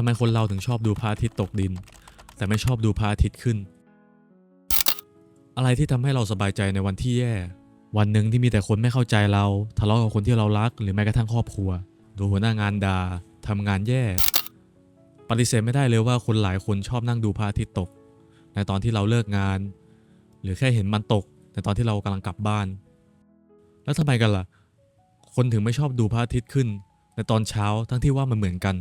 ำไมคนเราถึงชอบดูพระอาทิตย์ตกดิน แต่ไม่ชอบดูพระอาทิตย์ขึ้น อะไรที่ทำให้เราสบายใจในวันที่แย่ วันหนึ่งที่มีแต่คนไม่เข้าใจเรา ทะเลาะกับคนที่เรารัก หรือแม้กระทั่งครอบครัว ดูหัวหน้างานดา่าทำงานแย่ ปฏิเสธไม่ได้เลยว่าคนหลายคนชอบนั่งดูพระอาทิตย์ตก ในตอนที่เราเลิกงาน หรือแค่เห็นมันตก ในตอนที่เรากำลังกลับบ้าน แล้วทำไมกันล่ะ คนถึงไม่ชอบดูพระอาทิตย์ขึ้น ในตอนเช้าทั้งที่ว่ามันเหมือนกัน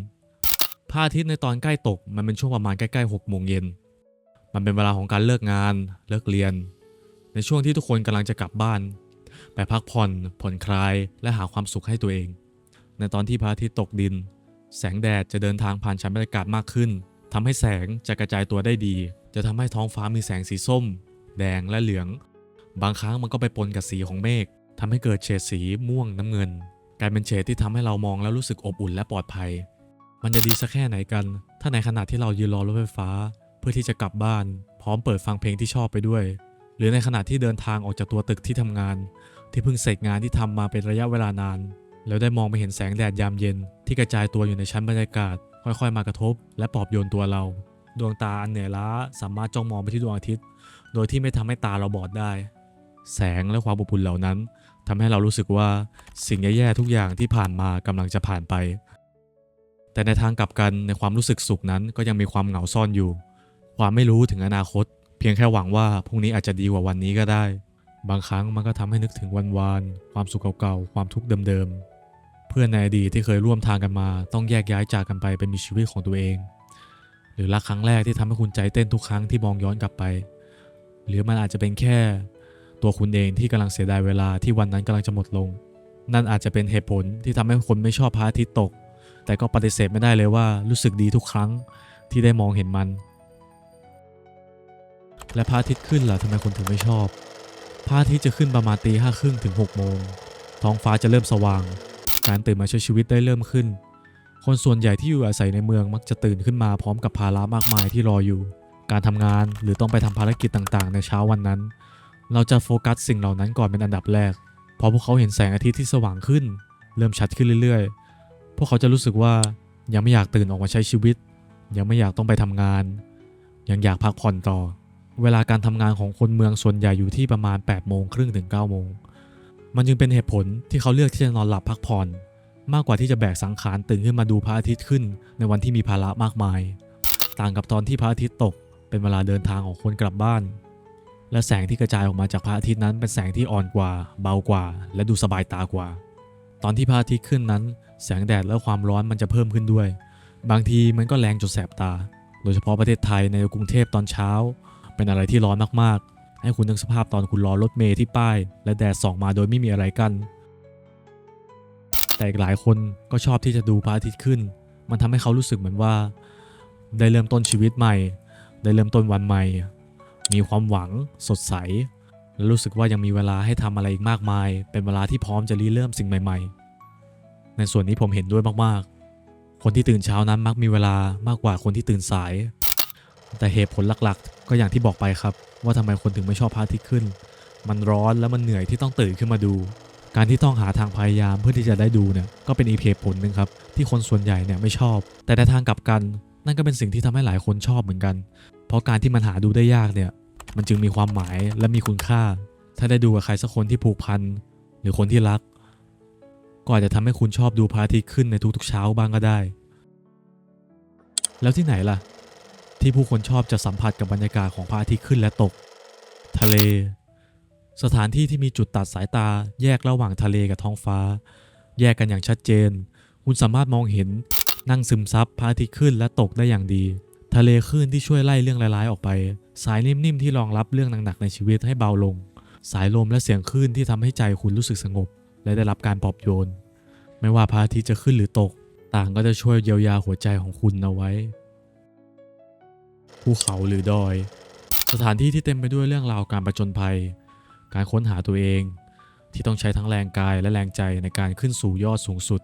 พระอาทิตย์ในตอนใกล้ตกมันเป็นช่วงประมาณใกล้ๆหกโมงเย็น มันเป็นเวลาของการเลิกงาน เลิกเรียน ในช่วงที่ทุกคนกำลังจะกลับบ้าน ไปพักผ่อนผ่อนคลายและหาความสุขให้ตัวเอง ในตอนที่พระอาทิตย์ตกดิน แสงแดดจะเดินทางผ่านชั้นบรรยากาศมากขึ้นทำให้แสงจะกระจายตัวได้ดี จะทำให้ท้องฟ้ามีแสงสีส้ม แดงและเหลือง บางครั้งมันก็ไปปนกับสีของเมฆทำให้เกิดเฉดสีม่วงน้ำเงิน กลายเป็นเฉดที่ทำให้เรามองแล้วรู้สึกอบอุ่นและปลอดภัย มันจะดีสักแค่ไหนกัน ถ้าในขณะที่เรายืนรอรถไฟฟ้า เพื่อที่จะกลับบ้าน พร้อมเปิดฟังเพลงที่ชอบไปด้วย หรือในขณะที่เดินทางออกจากตัวตึกที่ทำงาน ที่เพิ่งเสร็จงานที่ทำมาเป็นระยะเวลานาน แล้วได้มองไปเห็นแสงแดดยามเย็น ที่กระจายตัวอยู่ในชั้นบรรยากาศ ค่อยๆ มากระทบ และปลอบโยนตัวเรา ดวงตาอันเหนื่อยล้าสามารถจ้องมองไปที่ดวงอาทิตย์ โดยที่ไม่ทำให้ตาเราบอดได้ แสงและความอบอุ่นเหล่านั้นทำให้เรารู้สึกว่าสิ่งแย่ๆทุกอย่างที่ผ่านมากำลังจะผ่านไป แต่ในทางกลับกันในความรู้สึกสุขนั้นก็ยังมีความเหงาซ่อนอยู่ ความไม่รู้ถึงอนาคต เพียงแค่หวังว่าพรุ่งนี้อาจจะดีกว่าวันนี้ก็ได้ บางครั้งมันก็ทำให้นึกถึงวันวานความสุขเก่าๆความทุกข์เดิมๆเพื่อนในอดีตที่เคยร่วมทางกันมา ต้องแยกย้ายจากกันไปไปมีชีวิตของตัวเอง หรือรักครั้งแรกที่ทำให้คุณใจเต้นทุกครั้งที่มองย้อนกลับไป หรือมันอาจจะเป็นแค่ ตัวคุณเองที่กำลังเสียดายเวลาที่วันนั้นกำลังจะหมดลง นั่นอาจจะเป็นเหตุผลที่ทำให้คนไม่ชอบพระอาทิตย์ตก แต่ก็ปฏิเสธไม่ได้เลยว่ารู้สึกดีทุกครั้งที่ได้มองเห็นมัน และพระอาทิตย์ขึ้นล่ะทำไมคนถึงไม่ชอบ พระอาทิตย์จะขึ้นประมาณตีห้าครึ่งถึง6โมง ท้องฟ้าจะเริ่มสว่าง การตื่นมาใช้ชีวิตได้เริ่มขึ้น คนส่วนใหญ่ที่อยู่อาศัยในเมืองมักจะตื่นขึ้นมาพร้อมกับภาระมากมายที่รออยู่ การทำงานหรือต้องไปทำภารกิจต่างๆ ในเช้าวันนั้น เราจะโฟกัสสิ่งเหล่านั้นก่อนเป็นอันดับแรกพอพวกเขาเห็นแสงอาทิตย์ที่สว่างขึ้น เริ่มชัดขึ้นเรื่อยๆ พวกเขาจะรู้สึกว่ายังไม่อยากตื่นออกมาใช้ชีวิต ยังไม่อยากต้องไปทำงาน ยังอยากพักผ่อนต่อ เวลาการทำงานของคนเมืองส่วนใหญ่อยู่ที่ประมาณ8โมงครึ่งถึง9โมงมันจึงเป็นเหตุผลที่เขาเลือกที่จะนอนหลับพักผ่อน มากกว่าที่จะแบกสังขารตื่นขึ้นมาดูพระอาทิตย์ขึ้น ในวันที่มีภาระมากมาย ต่างกับตอนที่พระอาทิตย์ตก เป็นเวลาเดินทางของคนกลับบ้าน และแสงที่กระจายออกมาจากพระอาทิตย์นั้นเป็นแสงที่อ่อนกว่า เบากว่า และดูสบายตากว่า ตอนที่พระอาทิตย์ขึ้นนั้น แสงแดดและความร้อนมันจะเพิ่มขึ้นด้วย บางทีมันก็แรงจนแสบตา โดยเฉพาะประเทศไทยในกรุงเทพตอนเช้า เป็นอะไรที่ร้อนมากๆ ให้คุณนึกสภาพตอนคุณรอรถเมล์ที่ป้าย และแดดส่องมาโดยไม่มีอะไรกัน แต่อีกหลายคนก็ชอบที่จะดูพระอาทิตย์ขึ้น มันทำให้เขารู้สึกเหมือนว่า ได้เริ่มต้นชีวิตใหม่ ได้เริ่มต้นวันใหม่ มีความหวังสดใสและรู้สึกว่ายังมีเวลาให้ทำอะไรอีกมากมาย เป็นเวลาที่พร้อมจะรีเริ่มสิ่งใหม่ ๆ ในส่วนนี้ผมเห็นด้วยมากๆ คนที่ตื่นเช้านั้นมักมีเวลามากกว่าคนที่ตื่นสาย แต่เหตุผลหลักๆ ก็อย่างที่บอกไปครับ ว่าทำไมคนถึงไม่ชอบพระอาทิตย์ขึ้น มันร้อนและมันเหนื่อยที่ต้องตื่นขึ้นมาดู การที่ต้องหาทางพยายามเพื่อที่จะได้ดูเนี่ยก็เป็นอีเหตุผลหนึ่งครับที่คนส่วนใหญ่เนี่ยไม่ชอบ แต่ในทางกลับกัน นั่นก็เป็นสิ่งที่ทำให้หลายคนชอบเหมือนกัน เพราะการที่มันหาดูได้ยากเนี่ยมันจึงมีความหมายและมีคุณค่า ถ้าได้ดูกับใครสักคนที่ผูกพันหรือคนที่รัก ก็อาจจะทำให้คุณชอบดูพระอาทิตย์ขึ้นในทุกๆเช้าบ้างก็ได้ แล้วที่ไหนล่ะ ที่ผู้คนชอบจะสัมผัสกับบรรยากาศของพระอาทิตย์ขึ้นและตก ทะเล สถานที่ที่มีจุดตัดสายตาแยกระหว่างทะเลกับท้องฟ้า แยกกันอย่างชัดเจน คุณสามารถมองเห็นนั่งซึมซับพระอาทิตย์ขึ้นและตกได้อย่างดี ทะเลคลื่นที่ช่วยไล่เรื่องร้ายๆออกไป สายนิ่มๆที่รองรับเรื่องหนักๆในชีวิตให้เบาลง สายลมและเสียงคลื่นที่ทำให้ใจคุณรู้สึกสงบ และได้รับการปลอบโยน ไม่ว่าพระอาทิตย์จะขึ้นหรือตก ต่างก็จะช่วยเยียวยาหัวใจของคุณเอาไว้ ภูเขาหรือดอย สถานที่ที่เต็มไปด้วยเรื่องราวการประจนภัย การค้นหาตัวเอง ที่ต้องใช้ทั้งแรงกายและแรงใจในการขึ้นสู่ยอดสูงสุด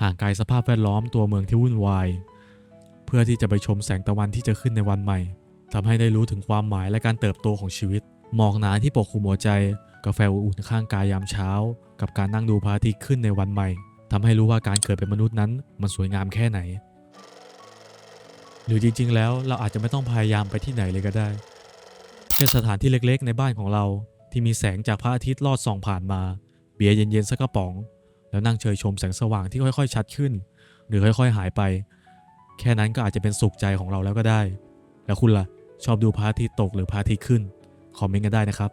ห่างไกลสภาพแวดล้อมตัวเมืองที่วุ่นวาย เพื่อที่จะไปชมแสงตะวันที่จะขึ้นในวันใหม่ทำให้ได้รู้ถึงความหมายและการเติบโตของชีวิต หมอกหนาที่ปกคลุมหัวใจ กาแฟอุ่นๆข้างกายยามเช้า กับการนั่งดูพระอาทิตย์ขึ้นในวันใหม่ทำให้รู้ว่าการเกิดเป็นมนุษย์นั้นมันสวยงามแค่ไหน หรือจริงๆ แล้วเราอาจจะไม่ต้องพยายามไปที่ไหนเลยก็ได้แค่สถานที่เล็กๆ ในบ้านของเรา ที่มีแสงจากพระอาทิตย์ลอดส่องผ่านมา เบียร์เย็นๆสักกระป๋อง แล้วนั่งเชยชมแสงสว่างที่ค่อยๆ ชัดขึ้น หรือค่อยๆ หายไป แค่นั้นก็อาจจะเป็นสุขใจของเราแล้วก็ได้ แล้วคุณล่ะชอบดูพระอาทิตย์ตกหรือพระอาทิตย์ขึ้นคอมเมนต์กันได้นะครับ